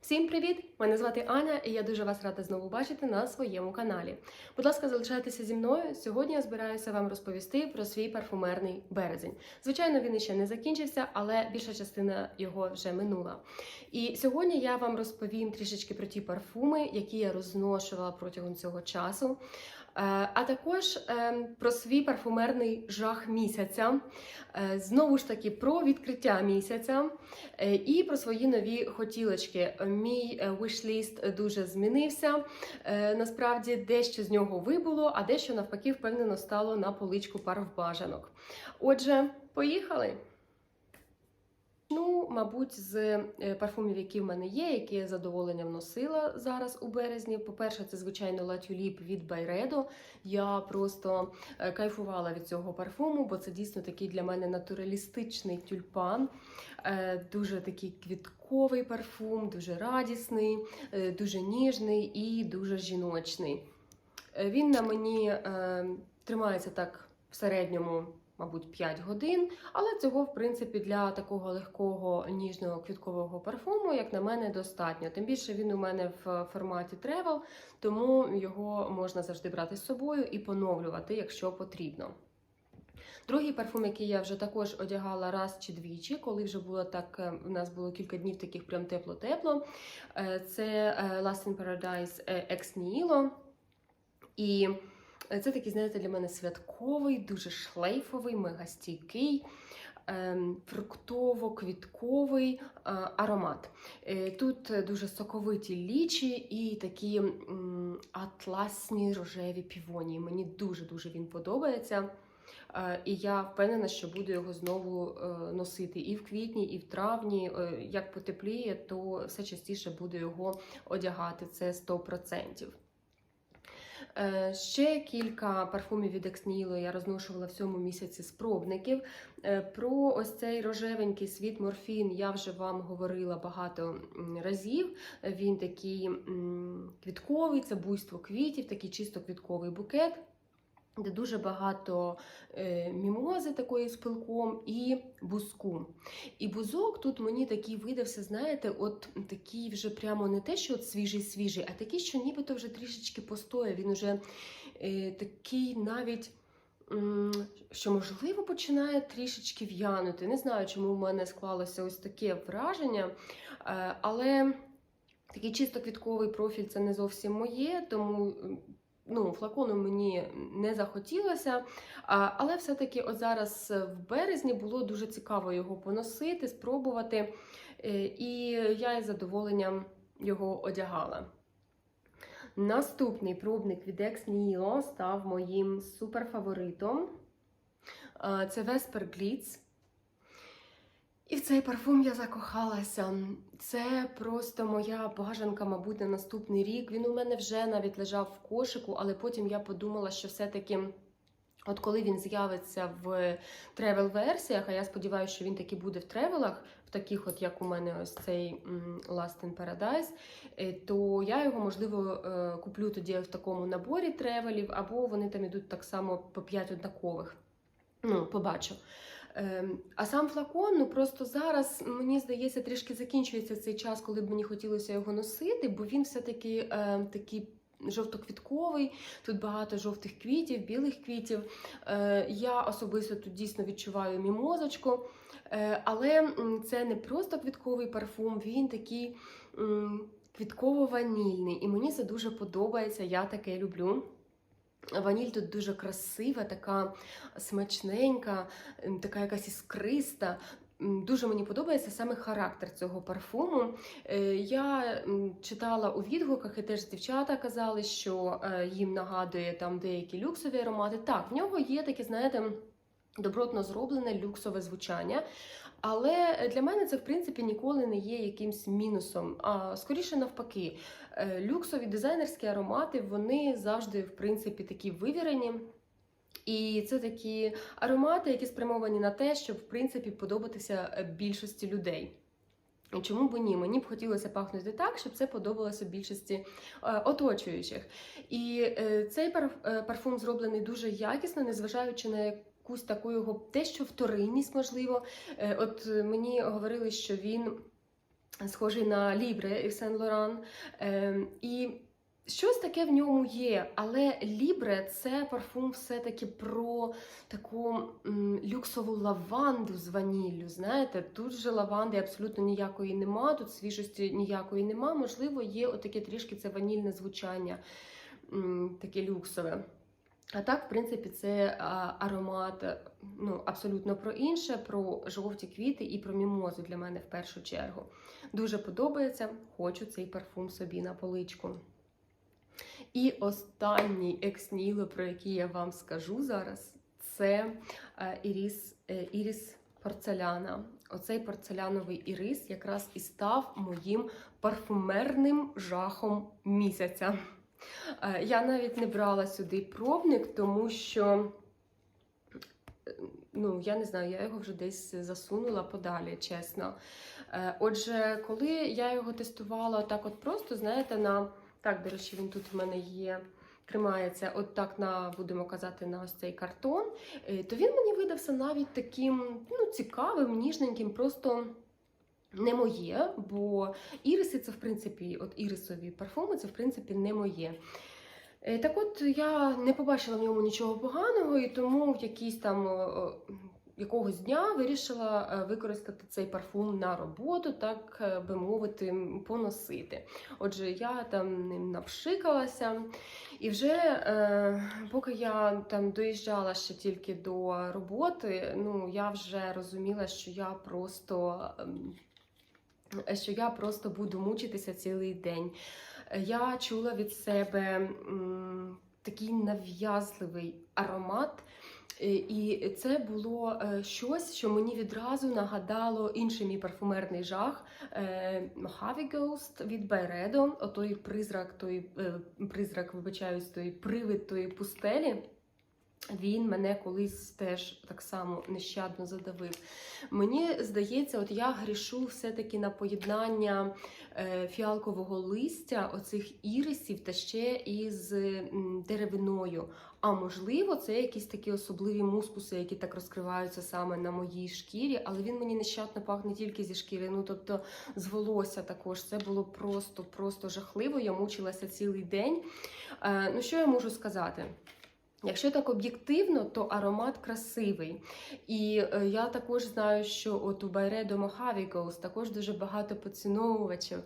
Всім привіт! Мене звати Аня, і я дуже вас рада знову бачити на своєму каналі. Будь ласка, залишайтеся зі мною. Сьогодні я збираюся вам розповісти про свій парфумерний березень. Звичайно, він іще не закінчився, але більша частина його вже минула. І сьогодні я вам розповім трішечки про ті парфуми, які я розношувала протягом цього часу. Е, А також е, про свій парфумерний жах місяця, Е, знову ж таки про відкриття місяця і про свої нові хотілочки. Мій виш-ліст дуже змінився. Насправді, дещо з нього вибуло, а дещо навпаки впевнено стало на поличку парвбажанок. Отже, поїхали! Ну, мабуть, з е, парфумів, які в мене є, які я з задоволенням носила зараз у березні. По-перше, це звичайно Tulip від Byredo. Я просто е, кайфувала від цього парфуму, бо це дійсно такий для мене натуралістичний тюльпан. Е, Дуже такий квітковий парфум, дуже радісний, дуже ніжний і дуже жіночний. Він на мені тримається так в середньому мабуть, 5 годин. Але цього, в принципі, для такого легкого ніжного квіткового парфуму, як на мене, достатньо. Тим більше він у мене в форматі travel, тому його можна завжди брати з собою і поновлювати, якщо потрібно. Другий парфум, який я вже також одягала раз чи двічі, коли вже було так, е, у нас було кілька днів таких прям тепло-тепло. е, Це е, Last in Paradise е, Ex Nihilo. І це такий, знаєте, для мене святковий, дуже шлейфовий, мегастійкий, ем, фруктово-квітковий е, аромат. Е, Тут дуже соковиті лічі і такі атласні рожеві півонії. Мені дуже-дуже він подобається. Е, І я впевнена, що буду його знову е, носити і в квітні, і в травні. Е, Як потепліє, то все частіше буду його одягати. Це 100%. Е, Ще кілька парфумів від Ексніло я розношувала в цьому місяці з пробників. Е, Про ось цей рожевенький світ морфін я вже вам говорила багато разів. Він такий квітковий, це буйство квітів, такий чисто квітковий букет. Де дуже багато е, мімози такої з пилком і бузку. І бузок тут мені такий видався, знаєте, от такий вже прямо не те, що от свіжий-свіжий, а такий, що нібито вже трішечки постояв. Він уже е, такий навіть, що можливо починає трішечки в'янути. Не знаю, чому в мене склалося ось таке враження, е, але такий чисто квітковий профіль це не зовсім моє, тому. Ну, флакону мені не захотілося, але все-таки от зараз в березні було дуже цікаво його поносити, спробувати. Е, І я із задоволенням його одягала. Наступний пробник від Ex Nihilo став моїм суперфаворитом. Це Vesper Glitz. І в цей парфум я закохалася. Це просто моя бажанка, мабуть, на наступний рік. Він у мене вже навіть лежав в кошику, але потім я подумала, що все-таки. От коли він з'явиться в тревел-версіях, а я сподіваюся, що він таки буде в тревелах, в таких, от як у мене ось цей Last in Paradise, е, то я його, можливо, е, куплю тоді в такому наборі тревелів, або вони там ідуть так само по 5 однакових. Ну, побачу. Ем, А сам флакон, ну просто зараз, мені здається, трішки закінчується цей час, коли б мені хотілося його носити, бо він все-таки е, такий жовтоквітковий, тут багато жовтих квітів, білих квітів. Е, Я особисто тут дійсно відчуваю мімозочку. Е, Але це не просто квітковий парфум, він такий квітково-ванільний. І мені це дуже подобається, я таке люблю. Ваніль тут дуже красива, така смачненька, така якась іскриста. Дуже мені подобається саме характер цього парфуму. Е, Я читала у відгуках, і теж дівчата казали, що е, їм нагадує там деякі люксові аромати. Так, в нього є такі, знаєте, добротно зроблене люксове звучання. Але для мене це, в принципі, ніколи не є якимсь мінусом. А скоріше навпаки, Е, люксові дизайнерські аромати вони завжди, в принципі, такі вивірені. І це такі аромати, які спрямовані на те, щоб в принципі подобатися е, більшості людей. Чому б ні? Мені б хотілося пахнути так, щоб це подобалося більшості е, оточуючих. І цей пар- е, парфум зроблений дуже якісно, незважаючи на якусь таку його те, що вторинність, можливо. Е, от е, мені говорили, що він схожий на Libre і Saint Laurent. Е, і щось таке в ньому є, але Libre це парфум все-таки про таку люксову лаванду з ваніллю. Знаєте, тут же лаванди абсолютно ніякої нема, тут свіжості ніякої нема. Можливо, є отаке трішки це ванільне звучання, таке люксове. А так, в принципі, це аромат е, ну, абсолютно про інше, про жовті квіти і про мімозу для мене в першу чергу. Дуже подобається, хочу цей парфум собі на поличку. І останній ексніло, про який я вам скажу зараз, це е, іріс, е, іріс порцеляна. Оцей порцеляновий ірис якраз і став моїм парфумерним жахом місяця. Е, Я навіть не брала сюди пробник, тому що, е, ну, я не знаю, я його вже десь засунула подалі, чесно. Е, Отже, коли я його тестувала так от просто, знаєте, на так, до речі, він тут в мене є. Тримається от так на, будемо казати, на ось цей картон, то він мені видався навіть таким ну, цікавим, ніжненьким, просто не моє, бо іриси це, в принципі, от ірисові парфуми, це в принципі не моє. Е, Так от я не побачила в ньому нічого поганого, і тому в якийсь там о, о, якогось дня вирішила е, використати цей парфум на роботу, так е, би мовити, поносити. Отже, я там ним напшикалася, і вже е, поки я там доїжджала ще тільки до роботи, ну я вже розуміла, що я просто. Що я просто буду мучитися цілий день. Я чула від себе такий нав'язливий аромат. Е, І це було е, щось, що мені відразу нагадало інший мій парфумерний жах е, Mojave Ghost від Byredo, отой призрак, той е, призрак, вибачаюсь, той привид тої пустелі. Він мене колись теж так само нещадно задавив. Мені здається, от я грішу все-таки на поєднання е, фіалкового листя, оцих ірисів та ще із деревиною. А можливо, це якісь такі особливі мускуси, які так розкриваються саме на моїй шкірі, але він мені нещадно пахне тільки зі шкіри, ну тобто з волосся також. Це було просто, просто жахливо. Я мучилася цілий день. Е, ну, що я можу сказати? Якщо так об'єктивно, то аромат красивий. І е, я також знаю, що от у Байредо Ghost також дуже багато поціновувачів,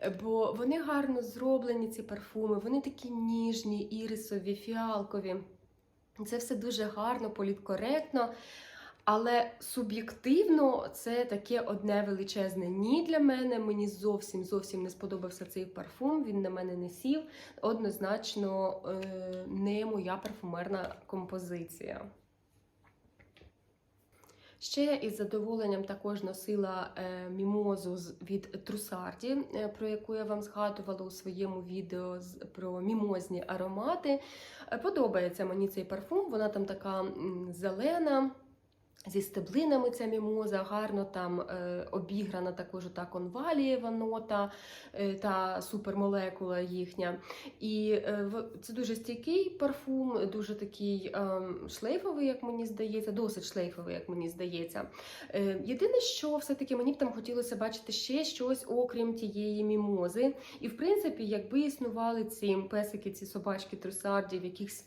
е, бо вони гарно зроблені, ці парфуми, вони такі ніжні, ірисові, фіалкові. Це все дуже гарно, політкоректно. Але суб'єктивно це таке одне величезне ні для мене. Мені зовсім зовсім не сподобався цей парфум. Він на мене не сів. Однозначно е, не моя парфумерна композиція. Ще із задоволенням також носила е, мімозу від Трусарді, е, про яку я вам згадувала у своєму відео про мімозні аромати. Подобається мені цей парфум, вона там така зелена. Зі стеблинами ця мімоза, гарно там е, обіграна також та конвалієва нота е, та супермолекула їхня. І е, це дуже стійкий парфум, дуже такий е, шлейфовий, як мені здається, досить шлейфовий, як мені здається. Е, єдине, що все-таки мені б там хотілося бачити ще щось, окрім тієї мімози. І в принципі, якби існували ці песики, ці собачки трусарді в якихось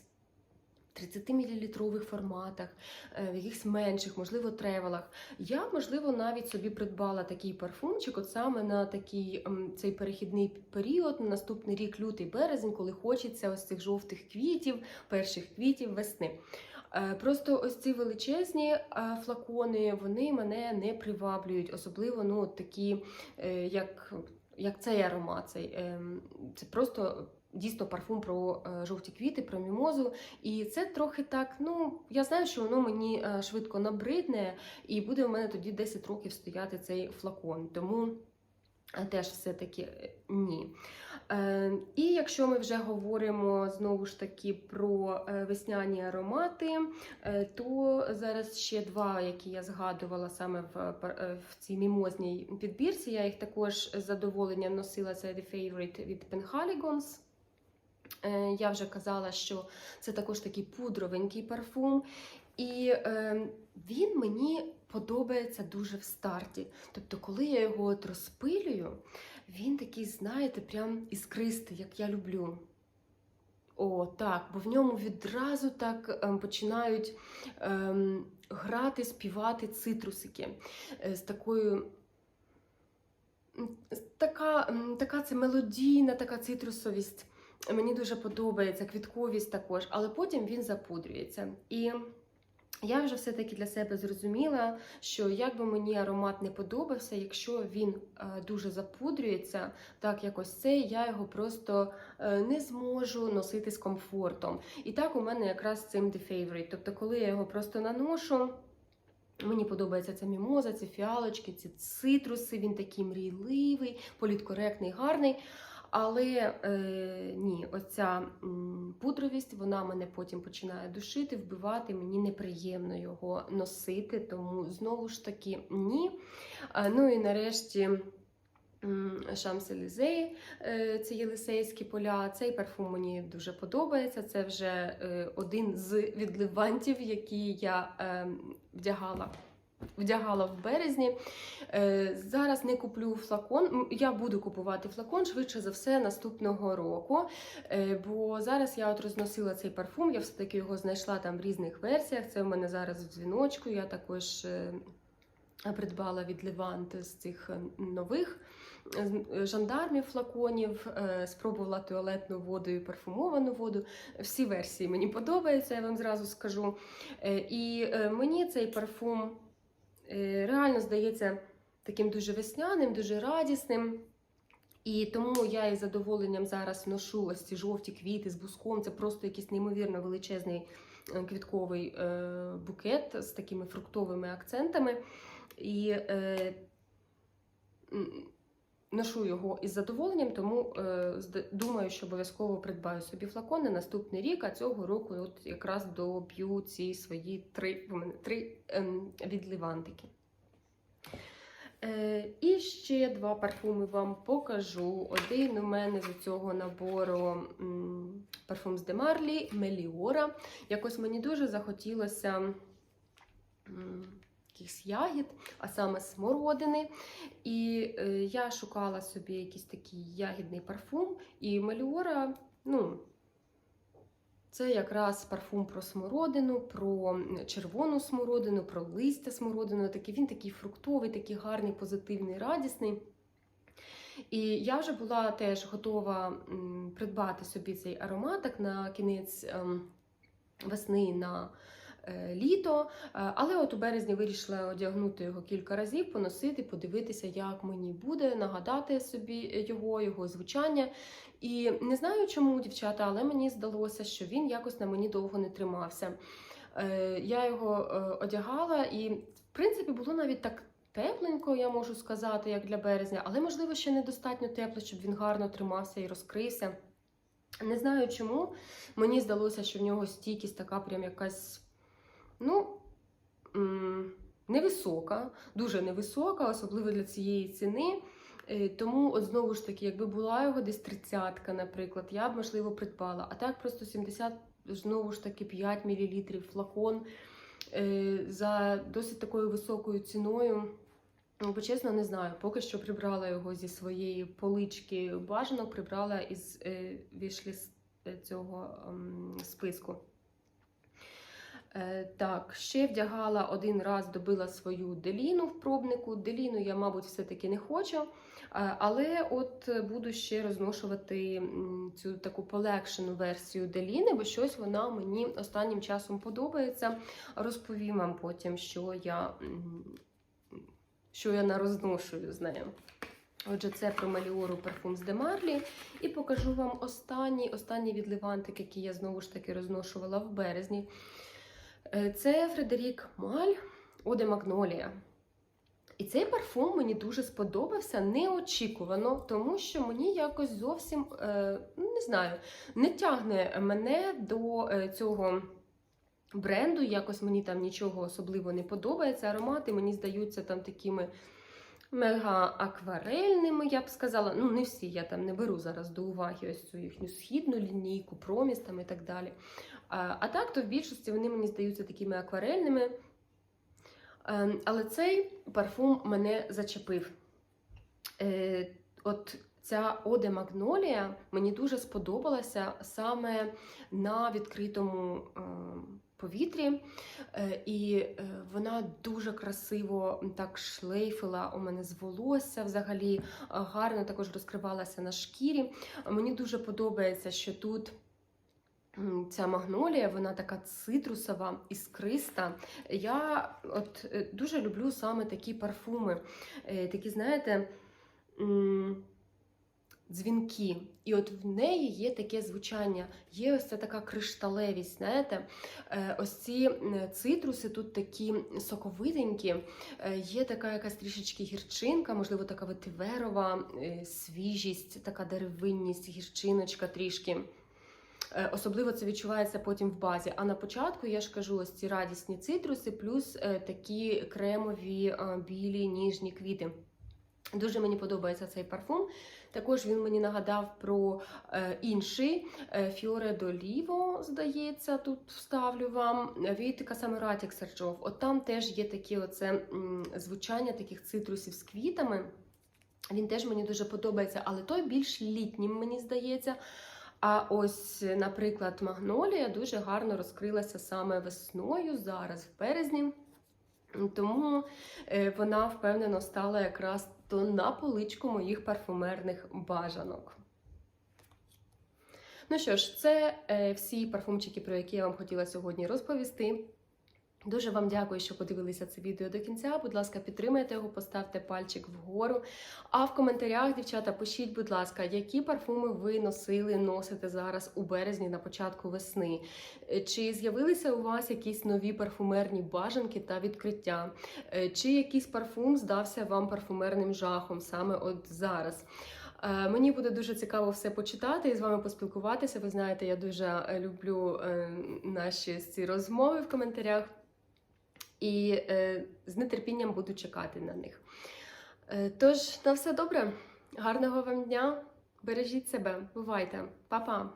30-мл форматах, е, в якихось менших, можливо, тревелах. Я, можливо, навіть собі придбала такий парфумчик, от саме на такий цей перехідний період, на наступний рік, лютий березень, коли хочеться ось цих жовтих квітів, перших квітів весни. Е, Просто ось ці величезні е, флакони, вони мене не приваблюють, особливо ну, такі, як, як цей аромат. Цей, ем, це просто дійсно парфум про е, жовті квіти, про мімозу. І це трохи так. Ну я знаю, що воно мені е, швидко набридне, і буде у мене тоді 10 років стояти цей флакон. Тому е, теж все-таки ні. І якщо ми вже говоримо знову ж таки про весняні аромати, то зараз ще два, які я згадувала саме в, в цій мімозній підбірці. Я їх також з задоволенням носила. Це The Favorite від Penhaligons. Е, Я вже казала, що це також такий пудровенький парфум. І е, він мені подобається дуже в старті. Тобто, коли я його от розпилюю, він такий, знаєте, прям іскристий, як я люблю. О, так, бо в ньому відразу так ем, починають ем, грати, співати цитрусики е, з такою. Така, така це мелодійна, така цитрусовість. Мені дуже подобається, квітковість також, але потім він запудрюється. І я вже все-таки для себе зрозуміла, що як би мені аромат не подобався, якщо він е, дуже запудрюється, так якось цей, я його просто е, не зможу носити з комфортом. І так у мене якраз цим The Favorite. Тобто, коли я його просто наношу. Мені подобається ця мімоза, ці фіалочки, ці цитруси, він такий мрійливий, політкоректний, гарний. Але е, ні, оця пудровість, вона мене потім починає душити, вбивати. Мені неприємно його носити, тому знову ж таки ні. А, ну і нарешті. Шамс-Елізеї, е, це Єлисейські поля. Цей парфум мені дуже подобається. Це вже е, один з відливантів, які я е, вдягала. Вдягала в березні. Е, зараз не куплю флакон. Я буду купувати флакон швидше за все наступного року. Е, бо зараз я от розносила цей парфум. Я все-таки його знайшла там в різних версіях. Це в мене зараз в дзвіночку. Я також е, придбала від Левант з цих е, нових жандармів флаконів, спробувала туалетну воду і парфумовану воду. Всі версії мені подобаються, я вам зразу скажу. І мені цей парфум реально здається таким дуже весняним, дуже радісним. І тому я із задоволенням зараз ношу ось ці жовті квіти з буском. Це просто якийсь неймовірно величезний е, квітковий е, букет з такими фруктовими акцентами. І е, ношу його із задоволенням, тому е, думаю, що обов'язково придбаю собі флакон на наступний рік, а цього року от якраз доб'ю ці свої три, три ем, відливантики. Е, і ще два парфуми вам покажу. Один у мене з цього набору м, парфум з Демарлі Меліора. Якось мені дуже захотілося м, якихось ягід, а саме смородини. І е, я шукала собі якийсь такий ягідний парфум, і Меліора, ну. Це якраз парфум про смородину, про червону смородину, про листя смородину. Такий, він такий фруктовий, такий гарний, позитивний, радісний. І я вже була теж готова придбати собі цей ароматик на кінець ем, весни на літо. Е, Але от у березні вирішила одягнути його кілька разів, поносити, подивитися, як мені буде, нагадати собі його, його звучання. І не знаю, чому, дівчата, але мені здалося, що він якось на мені довго не тримався. Е, Я його е, одягала, і, в принципі, було навіть так тепленько, я можу сказати, як для березня, але, можливо, ще недостатньо тепло, щоб він гарно тримався і розкрився. Не знаю чому. Мені здалося, що в нього стійкість така прям якась, ну, невисока, дуже невисока, особливо для цієї ціни. Е, Тому, от знову ж таки, якби була його десь тридцятка, наприклад, я б можливо придбала. А так просто 70, знову ж таки, 5 мл флакон е, за досить такою високою ціною. Ну, бо чесно, не знаю. Поки що прибрала його зі своєї полички бажанок, прибрала із е, вішліст цього ем, списку. Е, так, ще вдягала один раз, добила свою деліну в пробнику. Деліну я, мабуть, все-таки не хочу. Е, Але от буду ще розношувати цю таку полегшену версію деліни, бо щось вона мені останнім часом подобається. Розповім вам потім, що я, що я нарозношую з нею. Отже, це про Маліору парфум з Демарлі. І покажу вам останній, останній відливантик, який я знову ж таки розношувала в березні. Е, Це Фредерік Маль Оде Магнолія. І цей парфум мені дуже сподобався неочікувано, тому що мені якось зовсім е, не знаю, не тягне мене до е, цього бренду. Якось мені там нічого особливо не подобається. Аромати мені здаються там такими мега акварельними, я б сказала. Ну, не всі, я там не беру зараз до уваги ось цю їхню східну лінійку, проміс там і так далі. А, так, то в більшості вони мені здаються такими акварельними. Ем, Але цей парфум мене зачепив. Е, От ця Оде Магнолія мені дуже сподобалася саме на відкритому ем, повітрі, Е, і е, вона дуже красиво так шлейфила у мене з волосся, взагалі е, гарно також розкривалася на шкірі. Мені дуже подобається, що тут. Ця магнолія, вона така цитрусова, іскриста. Я от е, дуже люблю саме такі парфуми. Е, Такі, знаєте, дзвінки. І от в неї є таке звучання, є ось ця така кришталевість, знаєте. Е, Ось ці цитруси тут такі соковитенькі, е, є така якась трішечки гірчинка, можливо, така ветиверова свіжість, така деревинність, гірчиночка трішки. Е, Особливо це відчувається потім в базі. А на початку я ж кажу, ось ці радісні цитруси, плюс е, такі кремові е, білі ніжні квіти. Дуже мені подобається цей парфум. Також він мені нагадав про інший е, Fiore d'Olivo, здається, тут вставлю вам від Casamerati Sergio. От там теж є такі оце звучання таких цитрусів з квітами. Він теж мені дуже подобається, але той більш літнім, мені здається. А ось, наприклад, Магнолія дуже гарно розкрилася саме весною, зараз, в березні. Тому е, вона впевнено стала якраз то на поличку моїх парфумерних бажанок. Ну що ж, це е, всі парфумчики, про які я вам хотіла сьогодні розповісти. Дуже вам дякую, що подивилися це відео до кінця. Будь ласка, підтримайте його, поставте пальчик вгору. А в коментарях, дівчата, пишіть, будь ласка, які парфуми ви носили, носите зараз у березні на початку весни. Е, Чи з'явилися у вас якісь нові парфумерні бажанки та відкриття? Е, Чи якийсь парфум здався вам парфумерним жахом саме от зараз? Е, Мені буде дуже цікаво все почитати і з вами поспілкуватися. Ви знаєте, я дуже люблю наші ці розмови в коментарях і е, з нетерпінням буду чекати на них. Е, Тож, на все добре, гарного вам дня, бережіть себе, бувайте, Па-па!